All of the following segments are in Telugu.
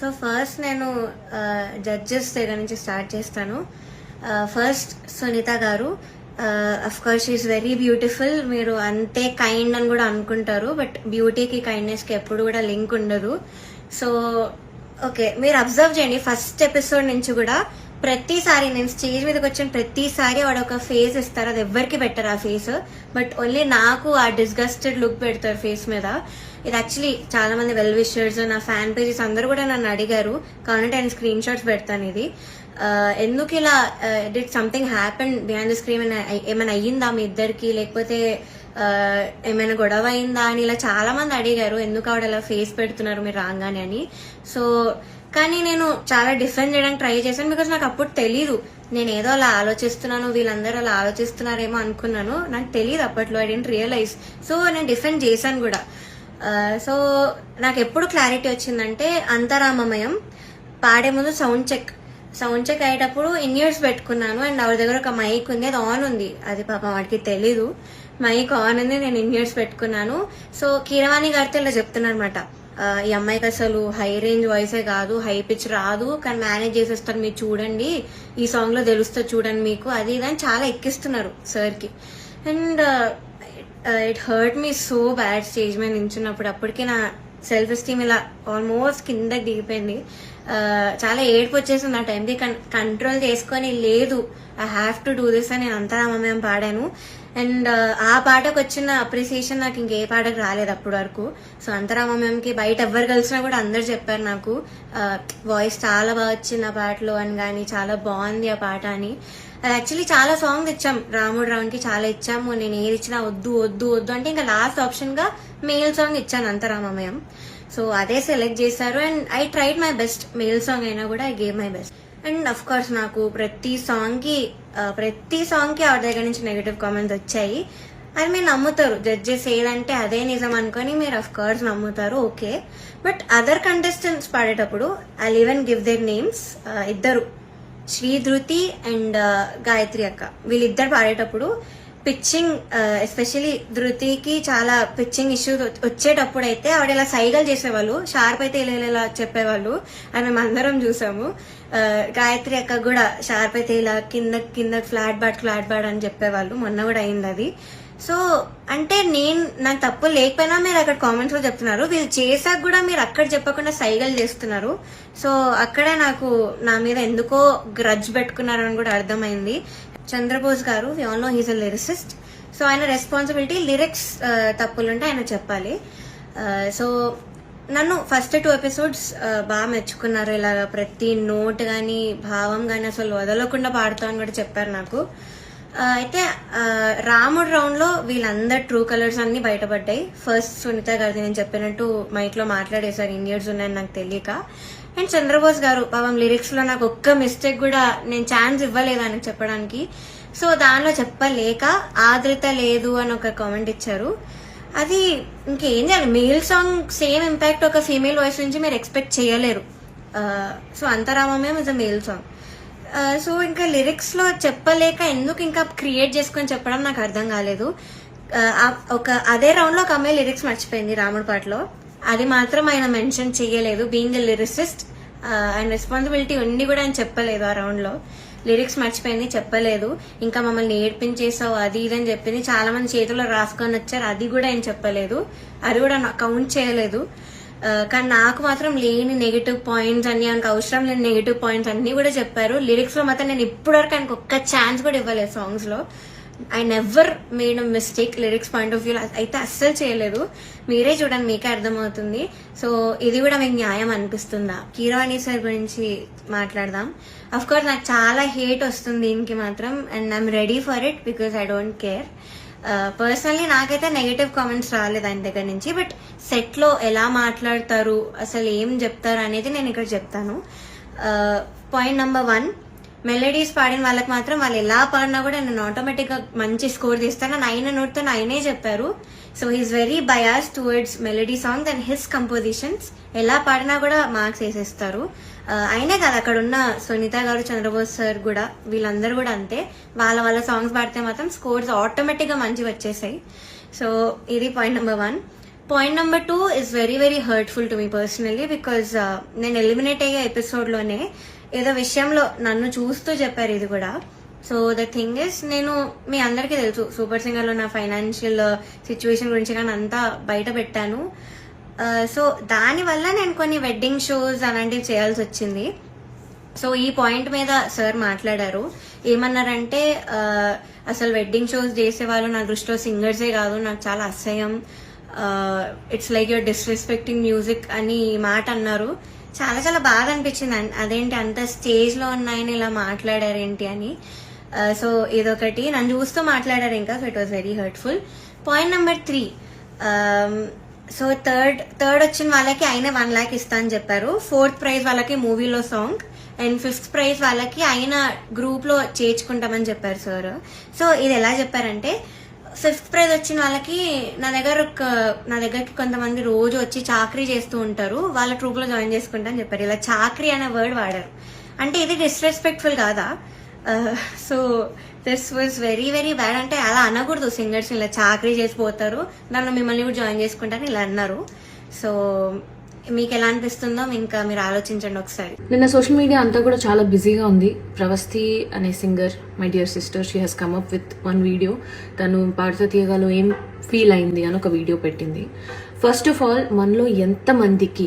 సో ఫస్ట్ నేను uh, జడ్జెస్ దగ్గర నుంచి స్టార్ట్ చేస్తాను. Uh, first Sunitha garu of course is very beautiful మీరు అంతే కైండ్ అని కూడా అనుకుంటారు బట్ బ్యూటీకి కైండ్నెస్కి ఎప్పుడు కూడా లింక్ ఉండదు. సో ఓకే మీరు అబ్జర్వ్ చేయండి. ఫస్ట్ ఎపిసోడ్ నుంచి కూడా ప్రతిసారి నేను స్టేజ్ మీదకి వచ్చిన ప్రతిసారి వాడు ఒక ఫేస్ ఇస్తారు. అది ఎవ్వరికి పెట్టరు ఆ ఫేస్ బట్ ఓన్లీ నాకు ఆ డిస్గస్టెడ్ లుక్ పెడతారు ఫేస్ మీద. ఇది యాక్చువల్లీ చాలా మంది వెల్ విషర్స్ నా ఫ్యాన్ పేజెస్ అందరూ కూడా నన్ను అడిగారు. కావాలంటే నేను స్క్రీన్ షాట్స్ పెడతాను ఇది. ఎందుకు ఇలా did something happen behind the screen ఏమైనా అయ్యిందా మీ ఇద్దరికి? లేకపోతే ఏమైనా గొడవ అయిందా అని ఇలా చాలా మంది అడిగారు. ఎందుకు ఆవిడ ఇలా ఫేస్ పెడుతున్నారు మీరు రాగానే అని. సో కానీ నేను చాలా డిఫెండ్ చేయడానికి ట్రై చేశాను బికాస్ నాకు అప్పుడు తెలీదు. నేను ఏదో అలా ఆలోచిస్తున్నాను వీళ్ళందరూ అలా ఆలోచిస్తున్నారేమో అనుకున్నాను. నాకు తెలియదు అప్పట్లో ఐ డెంట్ రియలైజ్ సో నేను డిఫెండ్ చేశాను కూడా. సో నాకు ఎప్పుడు క్లారిటీ వచ్చిందంటే అంతరామమయం పాడే ముందు సౌండ్ చెక్. సౌండ్ చెక్ అయ్యేటప్పుడు ఇన్ ఇయర్స్ పెట్టుకున్నాను అండ్ ఆవిడ దగ్గర ఒక మైక్ ఉంది అది ఆన్ ఉంది. అది పాపం వాడికి తెలీదు. మైక్ ఆన్ ఉంది నేను ఇన్ ఇయర్స్ పెట్టుకున్నాను. సో కీరవాణి గారితో ఇలా చెప్తున్నారు అనమాట ఈ అమ్మాయికి అసలు హై రేంజ్ వాయిసే కాదు హై పిచ్ రాదు. కానీ మేనేజ్ చేసేస్తారు. మీరు చూడండి. ఈ సాంగ్లో తెలుస్తుంది చూడండి మీకు. అది ఇది అని చాలా ఎక్కిస్తున్నారు సార్కి. And it hurt me so bad stage మీద నించున్నప్పుడు. అప్పటికి నా సెల్ఫ్ ఎస్టీమ్ ఇలా ఆల్మోస్ట్ కింద దిగిపోయింది. చాలా ఏడుపు వచ్చేసింది ఆ టైంకి కంట్రోల్ చేసుకొని లేదు. I have to do this అని నేను అంతరామయం పాడాను. అండ్ ఆ పాటకు వచ్చిన అప్రిసియేషన్ నాకు ఇంకే పాటకు రాలేదు అప్పటి వరకు. సో అంతరామయంకి బయట ఎవరు కలిసినా కూడా అందరు చెప్పారు నాకు వాయిస్ చాలా బాగా వచ్చింది ఆ పాటలో అని కానీ చాలా బాగుంది ఆ పాట అని. అది యాక్చువల్లీ చాలా సాంగ్స్ ఇచ్చాం రాముడు రావుకి చాలా ఇచ్చాము. నేను ఏది ఇచ్చినా వద్దు వద్దు వద్దు అంటే ఇంకా లాస్ట్ ఆప్షన్గా మేల్ సాంగ్ ఇచ్చాను అంతరామమయం సో అదే సెలెక్ట్ చేశారు. And I tried my best male song అయినా కూడా I gave my best and of course నాకు ప్రతి సాంగ్కి ప్రతి సాంగ్కి ఆవిడ దగ్గర నుంచి నెగటివ్ కామెంట్స్ వచ్చాయి. అది మీరు నమ్ముతారు. జడ్జెస్ ఏదంటే అదే నిజం అనుకొని మీరు అఫ్ కోర్స్ నమ్ముతారు. ఓకే బట్ అదర్ కంటెస్టెంట్స్ పాడేటప్పుడు I even give their names ఇద్దరు. శ్రీ ధృతి అండ్ గాయత్రి అక్క. వీళ్ళిద్దరు పాడేటప్పుడు పిచ్చింగ్ ఎస్పెషలీ ధృతికి చాలా పిచ్చింగ్ ఇష్యూ వచ్చేటప్పుడు అయితే ఆవిడ ఇలా సైగలు చేసేవాళ్ళు. షార్ప్ అయితే ఇలా ఇలా చెప్పేవాళ్ళు. అని మేము అందరం చూసాము. గాయత్రి అక్క కూడా షార్ప్ అయితే ఇలా కింద కింద ఫ్లాట్ బాట్ ఫ్లాట్ బాట్ అని చెప్పేవాళ్ళు. మొన్న కూడా అయింది అది. సో అంటే నేను నాకు తప్పు లేకపోయినా మీరు అక్కడ కామెంట్స్లో చెప్తున్నారు. వీళ్ళు చేశాక కూడా మీరు అక్కడ చెప్పకుండా సైగలు చేస్తున్నారు. సో అక్కడే నాకు నా మీద ఎందుకో గ్రడ్జ్ పెట్టుకున్నారని కూడా అర్థమైంది. Chandrabose garu we all know he's a lyricist so ఆయన రెస్పాన్సిబిలిటీ లిరిక్స్ తప్పులుంటే ఆయన చెప్పాలి. సో నన్ను ఫస్ట్ టూ ఎపిసోడ్స్ బాగా మెచ్చుకున్నారు. ఇలాగ ప్రతి నోట్ కానీ భావం కానీ అసలు వదలకుండా పాడుతామని కూడా చెప్పారు నాకు. అయితే రాముడు రౌండ్లో వీళ్ళందరు ట్రూ కలర్స్ అన్ని బయటపడ్డాయి. ఫస్ట్ సునీత గారిది నేను చెప్పినట్టు మైక్లో మాట్లాడేశారు. ఇండియర్స్ ఉన్నాయని నాకు తెలియక. అండ్ చంద్రబోస్ గారు పాపం లిరిక్స్లో నాకు ఒక్క మిస్టేక్ కూడా నేను ఛాన్స్ ఇవ్వలేదు ఆయనకు చెప్పడానికి. సో దానిలో చెప్పలేక ఆదృత లేదు అని ఒక కామెంట్ ఇచ్చారు. అది ఇంకేం చేయాలి మేల్ సాంగ్ సేమ్ ఇంపాక్ట్ ఒక ఫీమేల్ వాయిస్ నుంచి మీరు ఎక్స్పెక్ట్ చేయలేరు. So అంతరామమేం is a male song so ఇంకా లిరిక్స్లో చెప్పలేక ఎందుకు ఇంకా క్రియేట్ చేసుకొని చెప్పడం నాకు అర్థం కాలేదు. ఒక అదే రౌండ్లో ఒక అమ్మాయి లిరిక్స్ మర్చిపోయింది రాముడి పాటలో. అది మాత్రం ఆయన మెన్షన్ చేయలేదు. Being a lyricist and responsibility ఉండి కూడా ఆయన చెప్పలేదు ఆ రౌండ్లో. లిరిక్స్ మర్చిపోయింది చెప్పలేదు. ఇంకా మమ్మల్ని ఏడ్పించేసావు అది ఇది అని చెప్పింది. చాలా మంది చేతుల్లో రాసుకొని వచ్చారు అది కూడా ఆయన చెప్పలేదు. అది కూడా కౌంట్ చేయలేదు. కానీ నాకు మాత్రం లేని నెగిటివ్ పాయింట్స్ అన్ని ఆయనకు అవసరం లేని నెగిటివ్ పాయింట్స్ అన్ని కూడా చెప్పారు. లిరిక్స్లో మాత్రం నేను ఇప్పటివరకు ఆయనకు ఒక్క ఛాన్స్ కూడా ఇవ్వలేదు సాంగ్స్లో. I never made mistake lyrics point of view అయితే అస్సలు చేయలేదు. మీరే చూడండి మీకే అర్థమవుతుంది. సో ఇది కూడా మీకు న్యాయం అనిపిస్తుందా? కీరవాణి సార్ గురించి మాట్లాడదాం. అఫ్ కోర్స్ నాకు చాలా హేట్ వస్తుంది దీనికి మాత్రం and I'm ready for it because I don't care personally నాకైతే నెగటివ్ కామెంట్స్ రాలేదు ఆయన దగ్గర నుంచి బట్ సెట్లో ఎలా మాట్లాడతారు అసలు ఏం చెప్తారు అనేది నేను ఇక్కడ చెప్తాను. పాయింట్ నెంబర్ వన్ మెలడీస్ పాడిన వాళ్ళకి మాత్రం వాళ్ళు ఎలా పాడినా కూడా నేను ఆటోమేటిక్గా మంచి స్కోర్ తీస్తాను ఆయన నోట్తో ఆయనే చెప్పారు. So he's very bias towards melody songs and his compositions ఎలా పాడినా కూడా మార్క్స్ వేసేస్తారు. అయినా కదా అక్కడ ఉన్న సునీత గారు చంద్రబోస్ సార్ కూడా వీళ్ళందరూ కూడా అంతే. వాళ్ళ వాళ్ళ సాంగ్స్ పాడితే మాత్రం స్కోర్స్ ఆటోమేటిక్గా మంచి వచ్చేసాయి. సో ఇది point number one point number two is very very hurtful to me personally because నేను ఎలిమినేట్ అయ్యే ఎపిసోడ్లోనే ఏదో విషయంలో నన్ను చూస్తూ చెప్పారు ఇది కూడా. సో ద థింగ్ ఇస్ నేను మీ అందరికీ తెలుసు సూపర్ సింగర్లో నా ఫైనాన్షియల్ సిచ్యువేషన్ uh, గురించి కానీ అంతా బయట పెట్టాను. Uh, సో దానివల్ల నేను కొన్ని వెడ్డింగ్ షోస్ అలాంటివి చేయాల్సి వచ్చింది. సో ఈ పాయింట్ మీద సార్ మాట్లాడారు. ఏమన్నారంటే uh, అసలు వెడ్డింగ్ షోస్ చేసే వాళ్ళు నా దృష్టిలో సింగర్సే కాదు నాకు చాలా అసహ్యం. It's like you're disrespecting music అని మాట అన్నారు. చాలా చాలా బాధ అనిపించింది. అదేంటి అంత స్టేజ్లో ఉన్నాయని ఇలా మాట్లాడారేంటి అని. Uh, సో ఇదొకటి నన్ను చూస్తూ మాట్లాడారు ఇంకా so it was very hurtful point number three so third third వచ్చిన వాళ్ళకి ఆయన వన్ ల్యాక్ ఇస్తా అని చెప్పారు. ఫోర్త్ ప్రైజ్ వాళ్ళకి మూవీలో సాంగ్ అండ్ ఫిఫ్త్ ప్రైజ్ వాళ్ళకి ఆయన గ్రూప్లో చేర్చుకుంటామని చెప్పారు సార్ సో ఇది ఎలా చెప్పారంటే ఫిఫ్త్ ప్రైజ్ వచ్చిన వాళ్ళకి నా దగ్గర ఒక- నా దగ్గరకి కొంతమంది రోజు వచ్చి చాకరీ చేస్తూ ఉంటారు. వాళ్ళ ట్రూప్లో జాయిన్ చేసుకుంటా అని చెప్పారు. ఇలా చాకరీ అనే వర్డ్ వాడారు. అంటే ఇది డిస్రెస్పెక్ట్ఫుల్ కాదా? So this was very very bad అంటే అలా అనకూడదు సింగర్స్ ఇలా చాకరీ చేసిపోతారు. నన్ను మిమ్మల్ని కూడా జాయిన్ చేసుకుంటారని ఇలా అన్నారు. సో మీకు ఎలా అనిపిస్తుందో ఇంకా మీరు ఆలోచించండి ఒకసారి. నిన్న సోషల్ మీడియా అంతా కూడా చాలా బిజీగా ఉంది. ప్రవస్తి అనే singer my dear sister she has come up with one video తను పాడుతూ తీయగాలో ఏం ఫీల్ అయింది అని ఒక వీడియో పెట్టింది. ఫస్ట్ ఆఫ్ ఆల్ మనలో ఎంతమందికి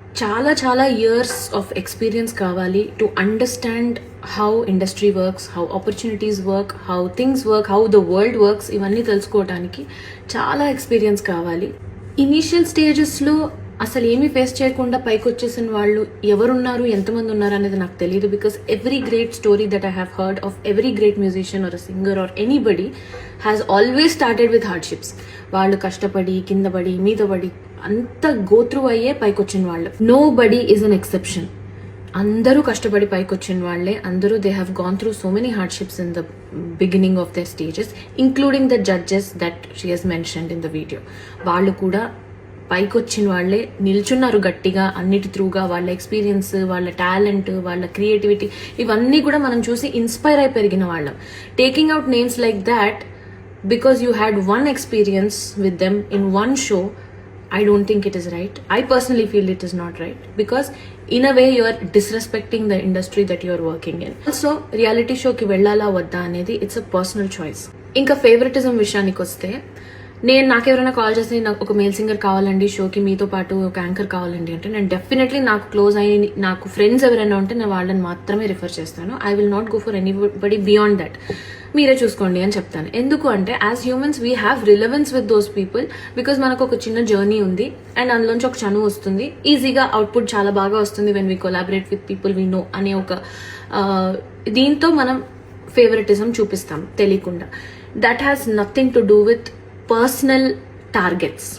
చాలా చాలా ఇయర్స్ ఆఫ్ ఎక్స్పీరియన్స్ కావాలి to understand how industry works how opportunities work how things work how the world works ఇవన్నీ తెలుసుకోవడానికి చాలా ఎక్స్పీరియన్స్ కావాలి. ఇనీషియల్ స్టేజెస్లో అసలు ఏమీ ఫేస్ చేయకుండా పైకి వచ్చేసిన వాళ్ళు ఎవరున్నారు ఎంతమంది ఉన్నారు అనేది నాకు తెలియదు because every great story that I have heard of every great musician or singer or anybody has always started with hardships వాళ్ళు కష్టపడి కింద పడి మీద పడి అంత గోత్రు అయ్యే పైకి వచ్చిన వాళ్ళు. Nobody is an exception అందరూ కష్టపడి పైకి వచ్చిన వాళ్ళే. అందరూ they have gone through so many hardships in the beginning of the stages including the judges that she has mentioned in the video వాళ్ళు కూడా పైకొచ్చిన వాళ్ళే. నిల్చున్నారు గట్టిగా అన్నిటి త్రూగా వాళ్ళ ఎక్స్పీరియన్స్ వాళ్ళ టాలెంట్ వాళ్ళ క్రియేటివిటీ ఇవన్నీ కూడా మనం చూసి ఇన్స్పైర్ అయి పెరిగిన వాళ్ళం. Taking out names like that because you had one experience with them in one show I don't think it is right. I personally feel it is not right because in a way you are disrespecting the industry that you are working in. Also, షోకి వెళ్ళాలా వద్దా అనేది ఇట్స్ అ పర్సనల్ చాయిస్ ఇంకా ఫేవరెటిజం విషయానికి వస్తే నేను నాకెవరైనా కాల్ చేసి నాకు ఒక మేల్ సింగర్ కావాలండి షోకి మీతో పాటు ఒక యాంకర్ కావాలండి అంటే నేను డెఫినెట్లీ నాకు క్లోజ్ అయ్యి నాకు ఫ్రెండ్స్ ఎవరైనా ఉంటే నేను వాళ్ళని మాత్రమే రిఫర్ చేస్తాను I will not go for anybody beyond that మీరే చూసుకోండి అని చెప్తాను. ఎందుకు అంటే as humans we have relevance with those people because మనకు ఒక చిన్న జర్నీ ఉంది అండ్ అందులోంచి ఒక చనువు వస్తుంది. ఈజీగా అవుట్పుట్ చాలా బాగా వస్తుంది when we collaborate with people we know అనే ఒక దీంతో మనం ఫేవరెటిజం చూపిస్తాం తెలియకుండా. That has nothing to do with personal targets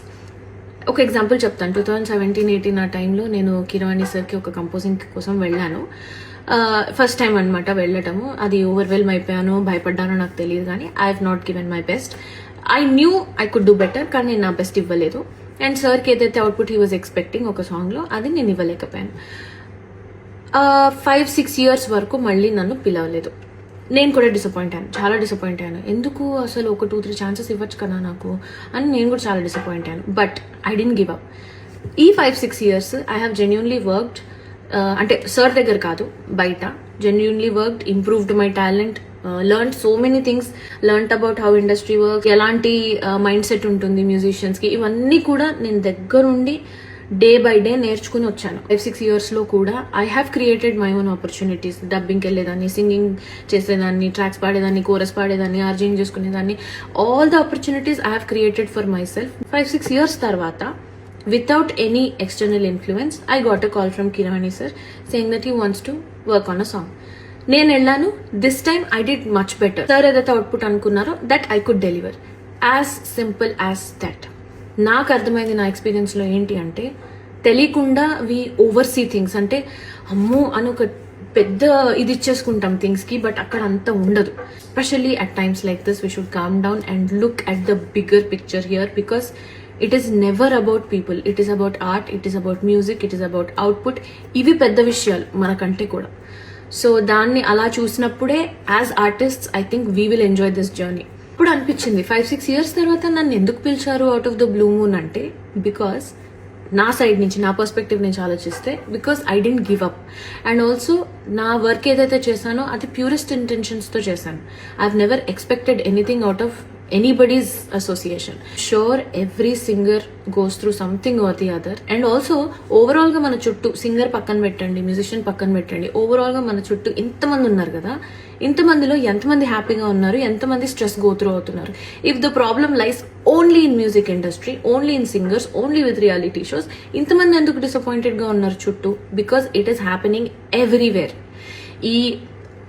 ఒక ఎగ్జాంపుల్ చెప్తాను. టూ థౌజండ్ సెవెంటీన్ ఎయిటీన్ ఆ టైంలో నేను కిరవాణి సార్కి ఒక కంపోజింగ్ కోసం వెళ్ళాను. ఫస్ట్ టైం అనమాట వెళ్ళటము. అది ఓవర్వెల్మ్ అయిపోయాను భయపడ్డానో నాకు తెలియదు కానీ I have not given my best I knew I could do better కానీ నేను నా బెస్ట్ ఇవ్వలేదు. అండ్ సార్కి ఏదైతే అవుట్పుట్ హీ వాజ్ ఎక్స్పెక్టింగ్ ఒక సాంగ్లో అది నేను ఇవ్వలేకపోయాను. ఫైవ్ సిక్స్ ఇయర్స్ వరకు మళ్ళీ నన్ను పిలవలేదు. నేను కూడా డిసప్పాయింట్ అయ్యాను. చాలా డిసప్పాయింట్ అయ్యాను. ఎందుకు అసలు ఒక టూ త్రీ ఛాన్సెస్ ఇవ్వచ్చు కదా నాకు అని నేను కూడా చాలా డిసప్పాయింట్ అయ్యాను. But I didn't give up ఈ five six years I have genuinely worked అంటే సార్ దగ్గర కాదు బయట. Genuinely worked improved my talent learn so many things learn about how industry work ఎలాంటి మైండ్ సెట్ ఉంటుంది మ్యూజిషియన్స్కి ఇవన్నీ కూడా నేను దగ్గరుండి డే బై డే నేర్చుకుని వచ్చాను. ఫైవ్ సిక్స్ ఇయర్స్లో కూడా I have created my own opportunities డబ్బింగ్కి వెళ్ళేదాన్ని సింగింగ్ చేసేదాన్ని ట్రాక్స్ పాడేదాన్ని కోరస్ పాడేదాన్ని ఆర్జింగ్ చేసుకునేదాన్ని. All the opportunities I have created for myself five six years తర్వాత without any external influence I got a call from Keeravani sir saying that he wants to work on a song నేను వెళ్ళాను. This time I did much better sir ఏదైతే అవుట్పుట్ అనుకున్నారో that I could deliver as simple as that నాకు అర్థమైంది నా ఎక్స్పీరియన్స్లో ఏంటి అంటే తెలియకుండా వి ఓవర్ సీ థింగ్స్ అంటే అమ్మో అని ఒక పెద్ద ఇది ఇచ్చేసుకుంటాం థింగ్స్కి బట్ అక్కడ అంత ఉండదు. Specially at times like this we should calm down and look at the bigger picture here because it is never about people it is about art it is about music it is about output ఇవి పెద్ద విషయాలు మనకంటే కూడా. సో దాన్ని అలా చూసినప్పుడే as artist I think we will enjoy this journey ఇప్పుడు అనిపించింది ఫైవ్ సిక్స్ ఇయర్స్ తర్వాత నన్ను ఎందుకు పిలిచారు out of the blue moon అంటే బికాస్ నా సైడ్ నుంచి నా పర్స్పెక్టివ్ నుంచి ఆలోచిస్తే because I didn't give up and also నా వర్క్ ఏదైతే చేశానో అది ప్యూరెస్ట్ ఇంటెన్షన్స్తో చేశాను. I never expected anything out of anybody's association sure every singer goes through something or the other and also ఓవరాల్గా మన చుట్టూ సింగర్ పక్కన పెట్టండి మ్యూజిషియన్ పక్కన పెట్టండి ఓవరాల్గా మన చుట్టూ ఇంతమంది ఉన్నారు కదా ఇంతమందిలో ఎంతమంది హ్యాపీగా ఉన్నారు ఎంతమంది స్ట్రెస్ గో త్రూ అవుతున్నారు. If the problem lies only in music industry only in singers only with reality shows ఇంతమంది ఎందుకు డిసప్పాయింటెడ్గా ఉన్నారు చుట్టూ? Because it is happening everywhere ఈ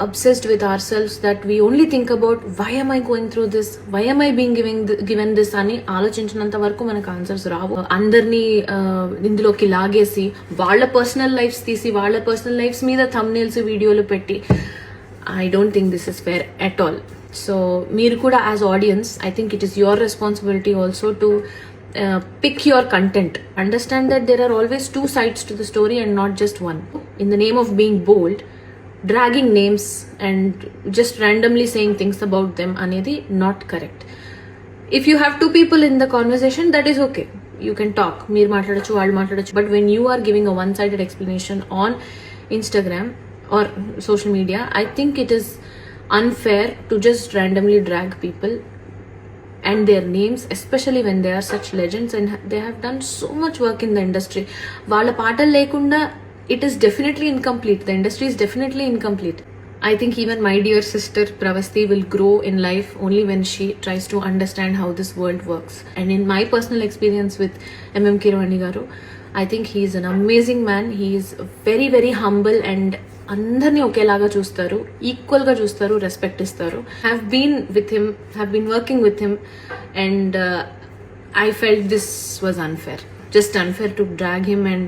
obsessed with ourselves that we only think about why am i going through this? Why am i being giving th- given this? అని ఆలోచించినంత వరకు మనకు ఆన్సర్స్ రావు. అందరినీ ఆ, ఇందులోకి లాగేసి వాళ్ళ పర్సనల్ లైఫ్స్ తీసి వాళ్ళ పర్సనల్ లైఫ్స్ మీద థంబ్నైల్స్ వీడియోలు పెట్టి I don't think this is fair at all so మీరు కూడా as audience I think it is your responsibility also to pick your content understand that there are always two sides to the story and not just one in the name of being bold dragging names and just randomly saying things about them అనేది not correct if you have two people in the conversation that is okay you can talk మీరు మాట్లాడచ్చు వాళ్ళు మాట్లాడచ్చు but when you are giving a one sided explanation on Instagram or social media I think it is unfair to just randomly drag people and their names especially when they are such legends and they have done so much work in the industry వాళ్ళ పాటలు లేకుండా it is definitely incomplete the industry is definitely incomplete I think even my dear sister Pravasti will grow in life only when she tries to understand how this world works and in my personal experience with MM Keeravani garu I think he's an amazing man he's very very humble and అందరినీ ఒకేలాగా చూస్తారు ఈక్వల్ గా చూస్తారు రెస్పెక్ట్ ఇస్తారు have been with him have been working with him and I felt this was unfair just unfair to drag him and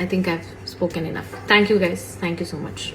I think I've spoken enough. Thank you guys. Thank you so much.